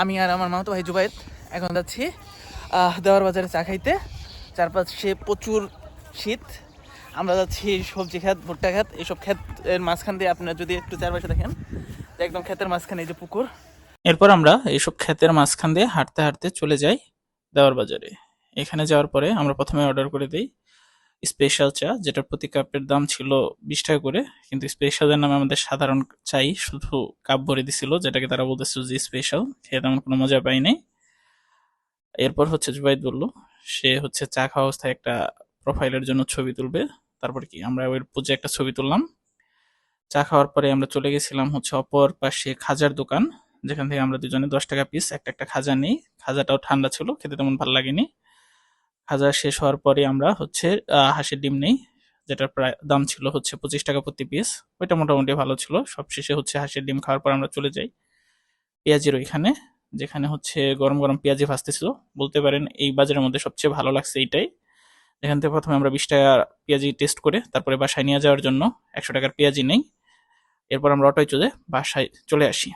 আমি আর আমার মামাতো ভাই জুবাইদ এখন যাচ্ছি দেওয়ার বাজারে চা খাইতে। চারপাশে প্রচুর শীত। আমরা যাচ্ছি সবজি ক্ষেত, ভুট্টা ক্ষেত। এইসব ক্ষেতের মাঝখান দিয়ে আপনারা যদি একটু চারপাশে দেখেন একদম ক্ষেতের মাঝখানে এই যে পুকুর। এরপর আমরা এইসব ক্ষেতের মাঝখান দিয়ে হাঁটতে হাঁটতে চলে যাই দেওয়ার বাজারে। এখানে যাওয়ার পরে আমরা প্রথমে অর্ডার করে দিই স্পেশাল চা, যেটার প্রতি কাপের দাম ছিল বিশ টাকা করে, কিন্তু স্পেশালের নামে আমাদের সাধারণ চাই শুধু কাপ ভরে দিছিল, যেটাকে তারা বলতেছিল যে স্পেশাল খেয়ে তেমন কোনো মজা পাই নাই। এরপর হচ্ছে জুবাইদ বলল, সে হচ্ছে চা খাওয়া অবস্থায় একটা প্রোফাইলের জন্য ছবি তুলবে। তারপর কি, আমরা ওই পুজো একটা ছবি তুললাম। চা খাওয়ার পরে আমরা চলে গেছিলাম হচ্ছে অপর পাশে খাজার দোকান, যেখান থেকে আমরা দুজনে দশ টাকা পিস একটা একটা খাজা নেই। খাজাটাও ঠান্ডা ছিল, খেতে তেমন ভালো লাগেনি। খাজা শেষ হওয়ার পরে আমরা হচ্ছে হাঁসের ডিম নেই, যেটার প্রায় দাম ছিল হচ্ছে পঁচিশ টাকা প্রতি পিস ওইটা মোটামুটি ভালো ছিল। সব শেষে হচ্ছে হাঁসের ডিম খাওয়ার পর আমরা চলে যাই পেঁয়াজির ওইখানে, যেখানে হচ্ছে গরম গরম পেঁয়াজি ভাজতেছিল। বলতে পারেন এই বাজারের মধ্যে সবচেয়ে ভালো লাগছে এইটাই। এখান থেকে প্রথমে আমরা বিশ টাকা পেঁয়াজি টেস্ট করে তারপরে বাসায় নিয়ে যাওয়ার জন্য একশো টাকার পেঁয়াজি নেই। এরপর আমরা অটোয় চলে, বাসায় চলে আসি।